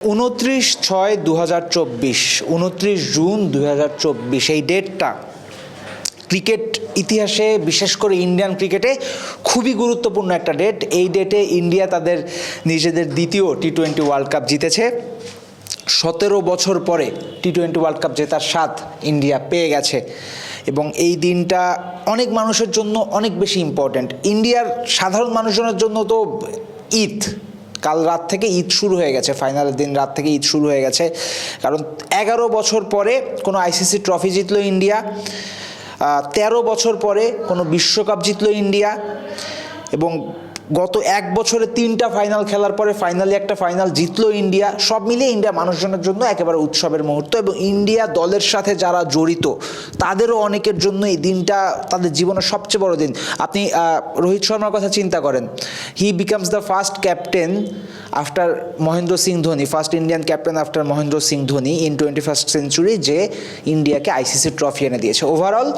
উনত্রিশ ছয় দু হাজার চব্বিশ, উনত্রিশ জুন দু হাজার চব্বিশ, এই ডেটটা ক্রিকেট ইতিহাসে, বিশেষ করে ইন্ডিয়ান ক্রিকেটে খুবই গুরুত্বপূর্ণ একটা ডেট। এই ডেটে ইন্ডিয়া তাদের নিজেদের দ্বিতীয় টি টোয়েন্টি ওয়ার্ল্ড কাপ জিতেছে। সতেরো বছর পরে টি টোয়েন্টি ওয়ার্ল্ড কাপ জেতার স্বাদ ইন্ডিয়া পেয়ে গেছে। এবং এই দিনটা অনেক মানুষের জন্য অনেক বেশি ইম্পর্ট্যান্ট ইন্ডিয়ার সাধারণ মানুষজনের জন্য তো ঈদ। কাল রাত থেকে ঈদ শুরু হয়ে গেছে ফাইনালের দিন রাত থেকে ঈদ শুরু হয়ে গেছে। কারণ এগারো বছর পরে কোনো আইসিসি ট্রফি জিতল ইন্ডিয়া তেরো বছর পরে কোনো বিশ্বকাপ জিতল ইন্ডিয়া, এবং গত এক বছরে তিনটা ফাইনাল খেলার পরে ফাইনালি একটা ফাইনাল জিতলো ইন্ডিয়া। সব মিলিয়ে ইন্ডিয়া মানুষজনের জন্য একেবারে উৎসবের মুহূর্ত এবং ইন্ডিয়া দলের সাথে যারা জড়িত, তাদেরও অনেকের জন্য এই দিনটা তাদের জীবনের সবচেয়ে বড় দিন। আপনি রোহিত শর্মার কথা চিন্তা করেন। He becomes the first captain after Mahendra Singh Dhoni first Indian captain after Mahendra Singh Dhoni in twenty first century যে ইন্ডিয়াকে আইসিসি ট্রফি এনে দিয়েছে। ওভারঅল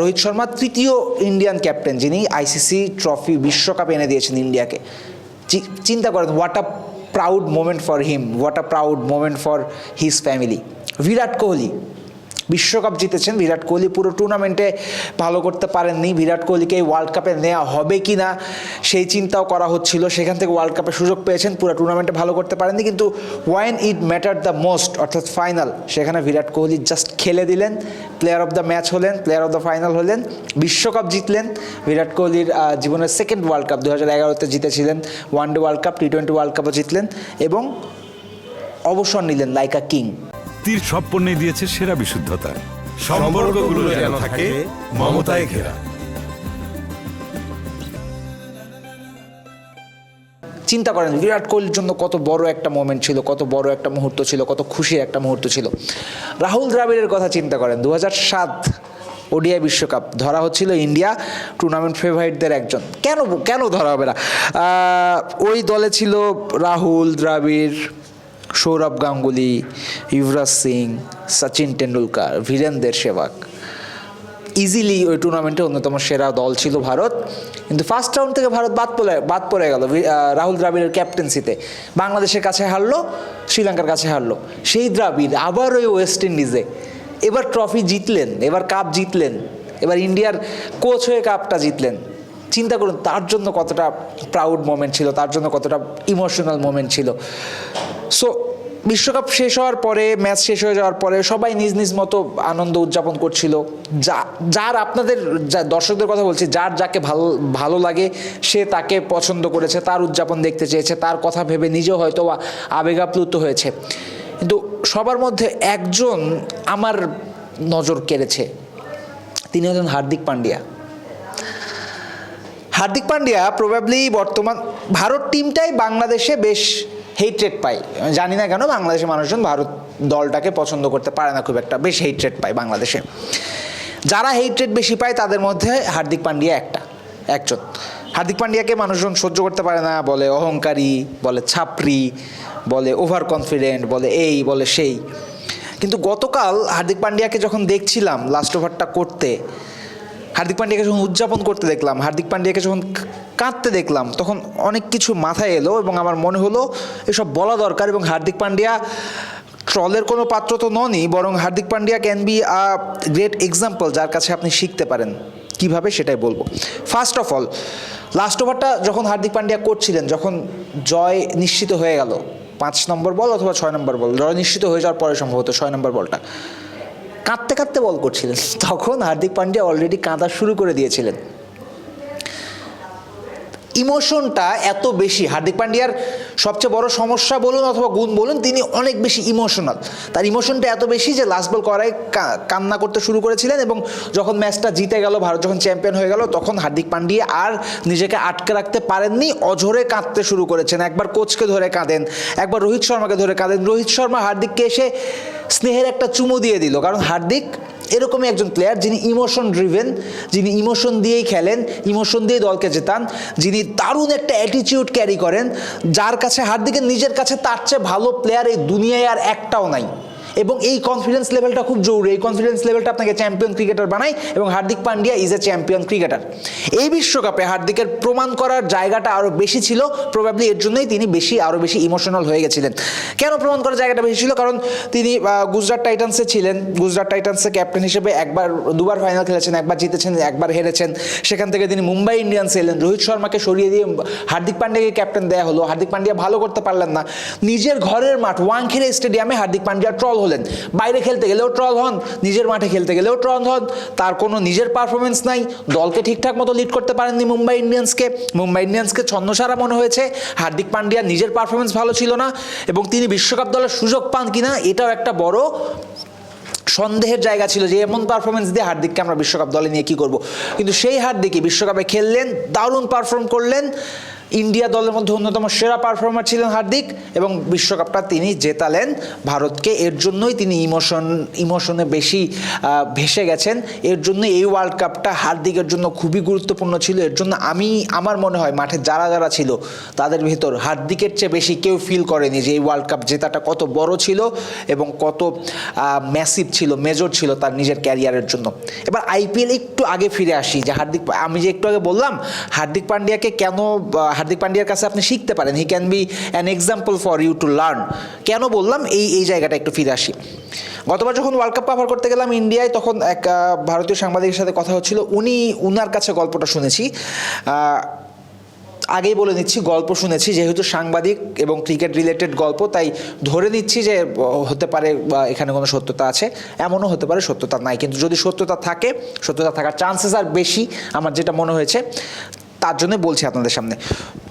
রোহিত শর্মা তৃতীয় ইন্ডিয়ান ক্যাপ্টেন যিনি আইসিসি ট্রফি বিশ্বকাপ এনে দিয়েছেন ইন্ডিয়াকে। চিন্তা করেন what a proud moment for him what a proud moment for his family Virat Kohli বিশ্বকাপ জিতেছেন বিরাট কোহলি। পুরো টুর্নামেন্টে ভালো করতে পারেননি। বিরাট কোহলিকে ওয়ার্ল্ড কাপে নেওয়া হবে কি না সেই চিন্তাও করা হচ্ছিল। সেখান থেকে ওয়ার্ল্ড কাপে সুযোগ পেয়েছেন। পুরো টুর্নামেন্টে ভালো করতে পারেননি। কিন্তু when it matter the most অর্থাৎ ফাইনাল সেখানে বিরাট কোহলি জাস্ট খেলে দিলেন। প্লেয়ার অফ দ্য ম্যাচ হলেন প্লেয়ার অফ দ্য ফাইনাল হলেন, বিশ্বকাপ জিতলেন। বিরাট কোহলির জীবনের সেকেন্ড ওয়ার্ল্ড কাপ দু হাজার এগারোতে জিতেছিলেন। One day world cup T twenty world কাপও জিতলেন এবং অবসর নিলেন লাইক কিং। তীর সব পণ্যে দিয়েছে সেরা বিশুদ্ধতা। সম্পর্কগুলো যেন থাকে মমতায় ঘেরা। চিন্তা করেন, বিরাট কোহলির জন্য কত বড় একটা মোমেন্ট ছিল, কত বড় একটা মুহূর্ত ছিল, কত খুশির একটা মুহূর্ত ছিল। রাহুল দ্রাবিড়ের কথা চিন্তা করেন দু সাত ওডিআই বিশ্বকাপ ধরা হচ্ছিল ইন্ডিয়া টুর্নামেন্ট ফেভারিটদের একজন। কেন কেন ধরা হবে না? ওই দলে ছিল রাহুল দ্রাবিড় সৌরভ গাঙ্গুলি, যুবরাজ সিং, সচিন টেন্ডুলকার বীরেন্দ্র সেবাগ ইজিলি ওই টুর্নামেন্টে অন্যতম সেরা দল ছিল ভারত। কিন্তু ফার্স্ট রাউন্ড থেকে ভারত বাদ পড়ে বাদ পড়ে গেল। রাহুল দ্রাবিড়ের ক্যাপ্টেন্সিতে বাংলাদেশের কাছে হারলো, শ্রীলঙ্কার কাছে হারলো। সেই দ্রাবিড় আবার ওই ওয়েস্ট ইন্ডিজে এবার ট্রফি জিতলেন, এবার কাপ জিতলেন, এবার ইন্ডিয়ার কোচ হয়ে কাপটা জিতলেন। চিন্তা করুন, তার জন্য কতটা প্রাউড মোমেন্ট ছিল, তার জন্য কতটা ইমোশনাল মোমেন্ট ছিল। সো বিশ্বকাপ শেষ হওয়ার পরে ম্যাচ শেষ হয়ে যাওয়ার পরে সবাই নিজ নিজ মতো আনন্দ উদযাপন করছিল। যা, যার আপনাদের, যা দর্শকদের কথা বলছি, যার যাকে ভালো ভালো লাগে, সে তাকে পছন্দ করেছে, তার উদযাপন দেখতে চেয়েছে, তার কথা ভেবে নিজেও হয়তো আবেগাপ্লুত হয়েছে। কিন্তু সবার মধ্যে একজন আমার নজর কেড়েছে। তিনি হলেন হার্দিক পান্ডিয়া। হার্দিক পান্ডিয়া প্রবাবলি বর্তমান ভারত টিমটাই বাংলাদেশে বেশ হেইট্রেড পায়। জানি না কেন বাংলাদেশের মানুষজন ভারত দলটাকে পছন্দ করতে পারে না খুব একটা, বেশ হেইট্রেড পায় বাংলাদেশে। যারা হেইট্রেড বেশি পায় তাদের মধ্যে হার্দিক পান্ডিয়া একটা, একজন। হার্দিক পান্ডিয়াকে মানুষজন সহ্য করতে পারে না, বলে অহংকারী, বলে ছাপরি বলে ওভার কনফিডেন্ট বলে এই, বলে সেই। কিন্তু গতকাল হার্দিক পান্ডিয়াকে যখন দেখছিলাম লাস্ট ওভারটা করতে হার্দিক পান্ডিয়াকে যখন উদযাপন করতে দেখলাম, হার্দিক পান্ডিয়াকে যখন কাঁদতে দেখলাম, তখন অনেক কিছু মাথায় এলো এবং আমার মনে হলো এসব বলা দরকার এবং হার্দিক পান্ডিয়া ট্রলের কোনো পাত্র তো ননই, বরং Hardik Pandya can be a great example যার কাছে আপনি শিখতে পারেন। কীভাবে সেটাই বলব। ফার্স্ট অফ অল লাস্ট ওভারটা যখন হার্দিক পান্ডিয়া করছিলেন, যখন জয় নিশ্চিত হয়ে গেল, পাঁচ নম্বর বল অথবা ছয় নম্বর বল, জয় নিশ্চিত হয়ে যাওয়ার পরে সম্ভবত ছয় নম্বর বলটা। কাঁদতে কাঁদতে বল করছিলেন। তখন হার্দিক পান্ডিয়া অলরেডি কাঁদা শুরু করে দিয়েছিলেন। ইমোশনটা এত বেশি, হার্দিক পান্ডিয়ার সবচেয়ে বড় সমস্যা বলুন অথবা গুণ বলুন, তিনি অনেক বেশি ইমোশনাল তার ইমোশনটা এত বেশি যে লাস্ট বল করায় কান্না করতে শুরু করেছিলেন এবং যখন ম্যাচটা জিতে গেল, ভারত যখন চ্যাম্পিয়ন হয়ে গেল, তখন হার্দিক পান্ডিয়া আর নিজেকে আটকে রাখতে পারেননি, অঝরে কাঁদতে শুরু করেছেন। একবার কোচকে ধরে কাঁদেন, একবার রোহিত শর্মাকে ধরে কাঁদেন। রোহিত শর্মা হার্দিককে এসে স্নেহের একটা চুমু দিয়ে দিল, কারণ হার্দিক এরকমই একজন প্লেয়ার যিনি ইমোশন ড্রিভেন যিনি ইমোশন দিয়েই খেলেন ইমোশন দিয়ে দলকে জেতান, যিনি দারুণ একটা অ্যাটিটিউড ক্যারি করেন, যার কাছে হার্দিকের নিজের কাছে তার চেয়ে ভালো প্লেয়ার এই দুনিয়ায় আর একটাও নাই। এবং এই কনফিডেন্স লেভেলটা খুব জরুরি। এই কনফিডেন্স লেভেলটা আপনাকে চ্যাম্পিয়ন ক্রিকেটার বানায় এবং Hardik Pandya is a champion cricketer এই বিশ্বকাপে হার্দিকের প্রমাণ করার জায়গাটা আরও বেশি ছিল। প্রবাবলি এর জন্যই তিনি বেশি আরও বেশি ইমোশনাল হয়ে গেছিলেন। কেন প্রমাণ করার জায়গাটা বেশি ছিল? কারণ তিনি গুজরাট টাইটান্সে ছিলেন। গুজরাট টাইটান্সে ক্যাপ্টেন হিসেবে একবার, দুবার ফাইনাল খেলেছেন, একবার জিতেছেন, একবার হেরেছেন। সেখান থেকে তিনি মুম্বাই ইন্ডিয়ান্সে এলেন। রোহিত শর্মাকে সরিয়ে দিয়ে হার্দিক পান্ডিয়াকে ক্যাপ্টেন দেওয়া হলো। হার্দিক পান্ডিয়া ভালো করতে পারলেন না। নিজের ঘরের মাঠ, ওয়াংখেড়ে স্টেডিয়ামে হার্দিক পান্ডিয়া ট্রল হলেন বাইরে খেলতে গেলেও ট্রল হন, নিজের মাঠে খেলতে গেলেও ট্রল হন। তার কোনো নিজের পারফরমেন্স নাই। দলকে ঠিকঠাক মতো লিড করতে পারেননি মুম্বাই ইন্ডিয়ান্সকে। মুম্বাই ইন্ডিয়ান্সকে ছন্নসারা মনে হয়েছে। হার্দিক পান্ডিয়া নিজের পারফরমেন্স ভালো ছিল না এবং তিনি বিশ্বকাপ দলের সুযোগ পান কিনা এটাও একটা বড় সন্দেহের জায়গা ছিল যে এমন পারফরমেন্স দিয়ে হার্দিককে আমরা বিশ্বকাপ দলে নিয়ে কি করব। কিন্তু সেই হার্দিকই বিশ্বকাপে খেললেন, দারুণ পারফর্ম করলেন। ইন্ডিয়া দলের মধ্যে অন্যতম সেরা পারফর্মার ছিলেন হার্দিক এবং বিশ্বকাপটা তিনি জেতালেন। ভারতকে এর জন্যই তিনি ইমোশন, ইমোশনে বেশি ভেসে গেছেন। এর জন্য এই ওয়ার্ল্ড কাপটা হার্দিকের জন্য খুবই গুরুত্বপূর্ণ ছিল। এর জন্য আমি, আমার মনে হয় মাঠে যারা যারা ছিল তাদের ভেতর হার্দিকের চেয়ে বেশি কেউ ফিল করেনি যে এই ওয়ার্ল্ড কাপ জেতাটা কত বড় ছিল এবং কত ম্যাসিভ ছিল মেজর ছিল তার নিজের ক্যারিয়ারের জন্য। এবার আইপিএল একটু আগে ফিরে আসি যে হার্দিক, আমি যে একটু আগে বললাম, হার্দিক পান্ডিয়াকে কেন হার্দিক পান্ডিয়ার কাছে আপনি শিখতে পারেন। He can be an example for you to learn কেন বললাম? এই এই জায়গাটা একটু ফিরে আসি। গতবার যখন ওয়ার্ল্ড কাপ কভার করতে গেলাম ইন্ডিয়ায়, তখন এক ভারতীয় সাংবাদিকের সাথে কথা হচ্ছিল। উনি, উনার কাছে গল্পটা শুনেছি। আগেই বলে নিচ্ছি, গল্প শুনেছি। যেহেতু সাংবাদিক এবং ক্রিকেট রিলেটেড গল্প, তাই ধরে নিচ্ছি যে হতে পারে এখানে কোনো সত্যতা আছে। এমনও হতে পারে সত্যতা নাই। কিন্তু যদি সত্যতা থাকে, সত্যতা থাকার চান্সেস আর বেশি, আমার যেটা মনে হয়েছে। তার জন্য বলছি আপনাদের সামনে।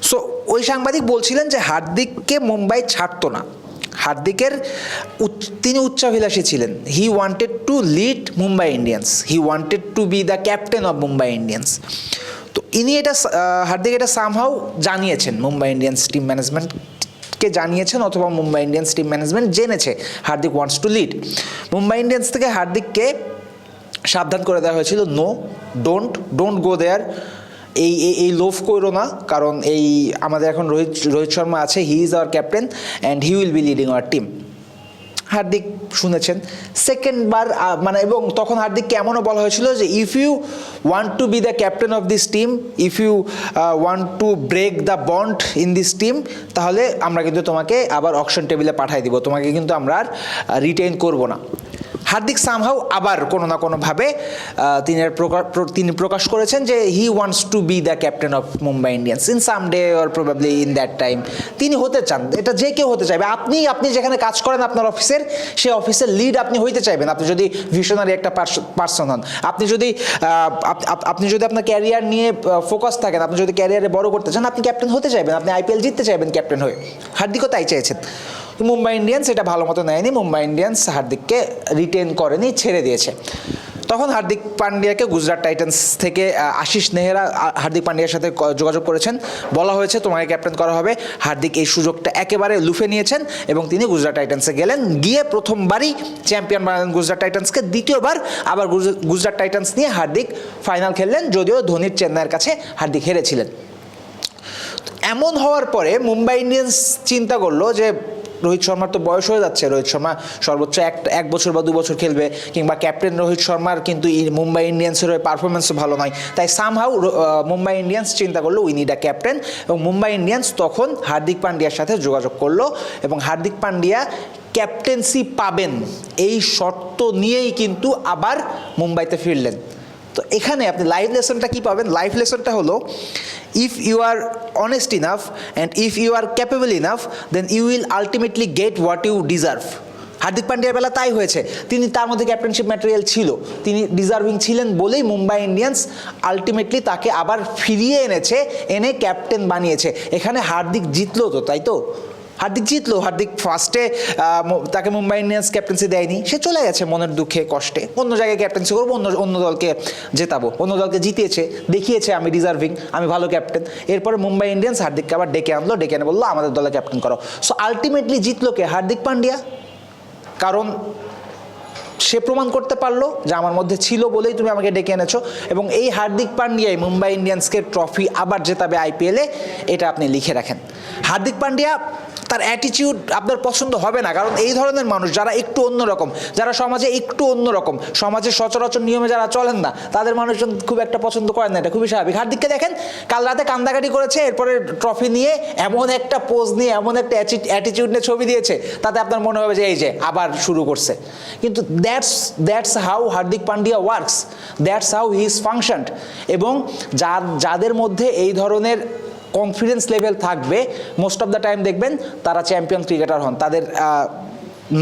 সো ওই সাংবাদিক বলছিলেন যে হার্দিককে মুম্বাই ছাড়তো না। হার্দিকের তিনি উচ্চাভিলাষী ছিলেন। He wanted to lead Mumbai Indians he wanted to be the captain of Mumbai Indians তো ইনি এটা হার্দিক এটা সামহাও জানিয়েছেন। মুম্বাই ইন্ডিয়ান্স টিম ম্যানেজমেন্টকে জানিয়েছেন অথবা মুম্বাই ইন্ডিয়ান্স টিম ম্যানেজমেন্ট জেনেছে। Hardik wants to lead Mumbai Indians থেকে হার্দিককে সাবধান করে দেওয়া হয়েছিল। No don't don't go there এই এই লোভ করো না, কারণ এই আমাদের এখন রোহিত রোহিত শর্মা আছে he is our captain and he will be leading our team Hardik শুনেছেন। সেকেন্ড বার মানে এবং তখন হার্দিককে এমনও বলা হয়েছিল যে if you want to be the captain of this team if you want to break the bond in this team তাহলে আমরা কিন্তু তোমাকে আবার অকশন টেবিলে পাঠিয়ে দিব। তোমাকে কিন্তু আমরা আর রিটেইন করব না। হার্দিক সামহাও আবার কোনো না কোনোভাবে তিনি তিনি প্রকাশ করেছেন যে he wants to be the captain of Mumbai Indians in some day or probably in that time তিনি হতে চান। এটা যে কেউ হতে চাইবে। আপনি আপনি যেখানে কাজ করেন আপনার অফিসের সেই অফিসের লিড আপনি হইতে চাইবেন। আপনি যদি ভিশনারি একটা পার্সন হন। আপনি যদি আপনি যদি আপনার ক্যারিয়ার নিয়ে ফোকাস থাকেন, আপনি যদি ক্যারিয়ারে বড় করতে চান, আপনি ক্যাপ্টেন হতে চাইবেন। আপনি আইপিএল জিততে চাইবেন ক্যাপ্টেন হয়ে। হার্দিকও তাই চেয়েছেন। মুম্বাই ইন্ডিয়ান্স এটা ভালো মতো নেয়নি। মুম্বাই ইন্ডিয়ান্স হার্দিককে রিটেন করেনি, ছেড়ে দিয়েছে। তখন হার্দিক পান্ডিয়াকে গুজরাট টাইটান্স থেকে আশিস নেহরা হার্দিক পান্ডিয়ার সাথে যোগাযোগ করেছেন। বলা হয়েছে, তোমাকে ক্যাপ্টেন করা হবে। হার্দিক এই সুযোগটা একেবারে লুফে নিয়েছেন এবং তিনি গুজরাট টাইটান্সে গেলেন। গিয়ে প্রথমবারই চ্যাম্পিয়ন বানালেন গুজরাট টাইটান্সকে, দ্বিতীয়বার আবার গুজরাট টাইটান্স নিয়ে হার্দিক ফাইনাল খেললেন, যদিও ধোনির চেন্নাইয়ের কাছে হার্দিক হেরেছিলেন। এমন হওয়ার পরে মুম্বাই ইন্ডিয়ান্স চিন্তা করল যে রোহিত শর্মার তো বয়স হয়ে যাচ্ছে। রোহিত শর্মা সর্বোচ্চ এক এক বছর বা দু বছর খেলবে কিংবা ক্যাপ্টেন রোহিত শর্মার কিন্তু মুম্বাই ইন্ডিয়ান্সের হয়ে পারফরমেন্সও ভালো নয়। তাই সামহাউ মুম্বাই ইন্ডিয়ান্স চিন্তা করল উই নিড আ ক্যাপ্টেন এবং মুম্বাই ইন্ডিয়ান্স তখন হার্দিক পান্ডিয়ার সাথে যোগাযোগ করল এবং হার্দিক পান্ডিয়া ক্যাপ্টেন্সি পাবেন। এই শর্ত নিয়েই কিন্তু আবার মুম্বাইতে ফিরলেন। তো এখানে আপনি লাইভ লেসনটা কি পাবেন? লাইভ লেসনটা হলো if you are honest enough and if you are capable enough then you will ultimately get what you deserve Hardik পান্ডিয়ার বেলা তাই হয়েছে। তিনি তার মধ্যে ক্যাপ্টেনশিপ ম্যাটেরিয়াল ছিল। তিনি ডিজার্ভিং ছিলেন বলেই মুম্বাই ইন্ডিয়ান্স আলটিমেটলি তাকে আবার ফিরিয়ে এনেছে, এনে ক্যাপ্টেন বানিয়েছে। এখানে হার্দিক জিতলো তো, তাই তো? হার্দিক জিতলো হার্দিক ফার্স্টে তাকে মুম্বাই ইন্ডিয়ান্স ক্যাপ্টেন্সি দেয়নি। সে চলে গেছে মনের দুঃখে, কষ্টে। অন্য জায়গায় ক্যাপ্টেন্সি করব, অন্য অন্য দলকে জেতাবো। অন্য দলকে জিতিয়েছে, দেখিয়েছে আমি রিজার্ভিং আমি ভালো ক্যাপ্টেন এরপরে মুম্বাই ইন্ডিয়ান্স হার্দিককে আবার ডেকে আনলো, ডেকে এনে বলল, আমাদের দলে ক্যাপ্টেন করো। সো আলটিমেটলি জিতলো কে? হার্দিক পান্ডিয়া। কারণ সে প্রমাণ করতে পারল যে আমার মধ্যে ছিল বলেই তুমি আমাকে ডেকে এনেছো এবং এই হার্দিক পান্ডিয়াই মুম্বাই ইন্ডিয়ান্সকে ট্রফি আবার জেতাবে আইপিএলে, এটা আপনি লিখে রাখেন। হার্দিক পান্ডিয়া তার অ্যাটিটিউড আপনার পছন্দ হবে না, কারণ এই ধরনের মানুষ যারা একটু অন্যরকম, যারা সমাজে একটু অন্যরকম সমাজের সচরাচর নিয়মে যারা চলেন না, তাদের মানুষজন খুব একটা পছন্দ করেন না, এটা খুবই স্বাভাবিক। হার্দিককে দেখেন, কাল রাতে কান্দাকাটি করেছে, এরপরে ট্রফি নিয়ে এমন একটা পোজ নিয়ে, এমন একটা অ্যাটিটিউড নিয়ে ছবি দিয়েছে, তাতে আপনার মনে হবে যে এই যে আবার শুরু করছে। কিন্তু that's that's how Hardik Pandya works that's how he is functioned এবং যা যাদের মধ্যে এই ধরনের কনফিডেন্স লেভেল থাকবে মোস্ট অফ দ্য টাইম দেখবেন তারা চ্যাম্পিয়ন ক্রিকেটার হন তাদের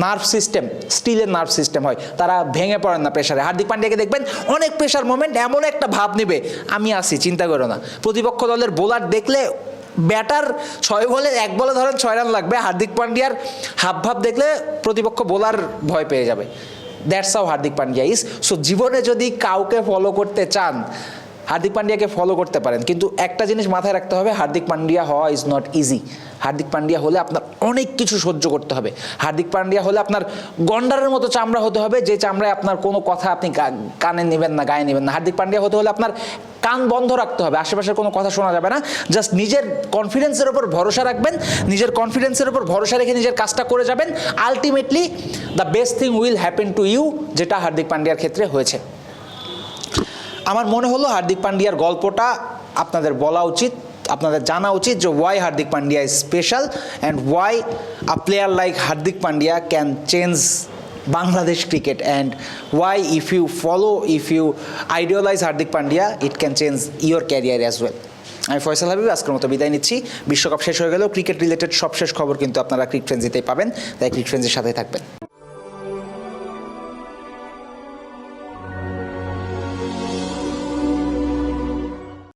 নার্ভ সিস্টেম স্টিলের নার্ভ সিস্টেম হয় তারা ভেঙে পড়েন না প্রেশারে হার্দিক পান্ডিয়াকে দেখবেন অনেক প্রেশার মোমেন্ট এমন একটা ভাব নেবে আমি আসি চিন্তা করো না প্রতিপক্ষ দলের বোলার দেখলে ব্যাটার ছয় বলে এক বলে ধরেন ছয় রান লাগবে। হার্দিক পান্ডিয়ার হাব ভাব দেখলে প্রতিপক্ষ বোলার ভয় পেয়ে যাবে। That's how Hardik Pandya is so জীবনে যদি কাউকে ফলো করতে চান হার্দিক পান্ডিয়াকে ফলো করতে পারেন। কিন্তু একটা জিনিস মাথায় রাখতে হবে, হার্দিক পান্ডিয়া হওয়া is not easy Hardik Pandya হলে আপনার অনেক কিছু সহ্য করতে হবে। হার্দিক পান্ডিয়া হলে আপনার গন্ডারের মতো চামড়া হতে হবে, যে চামড়ায় আপনার কোনো কথা আপনি কানে নেবেন না, গায়ে নেবেন না। হার্দিক পান্ডিয়া হতে হলে আপনার কান বন্ধ রাখতে হবে। আশেপাশের কোনো কথা শোনা যাবে না। জাস্ট নিজের কনফিডেন্সের ওপর ভরসা রাখবেন। নিজের কনফিডেন্সের ওপর ভরসা রেখে নিজের কাজটা করে যাবেন। Ultimately the best thing will happen to you যেটা হার্দিক পান্ডিয়ার ক্ষেত্রে হয়েছে। আমার মনে হলো হার্দিক পান্ডিয়ার গল্পটা আপনাদের বলা উচিত, আপনাদের জানা উচিত যে why Hardik Pandya is special and why a player like Hardik Pandya can change Bangladesh cricket and why if you follow if you idealise Hardik Pandya it can change your career as well আমি ফয়সাল হাবিব, আজকের মতো বিদায় নিচ্ছি। বিশ্বকাপ শেষ হয়ে গেলেও cricket related সব শেষ খবর কিন্তু আপনারা ক্রিক ফ্রেন্সিতেই পাবেন। তাই ক্রিক ফ্রেন্সির সাথে থাকবেন।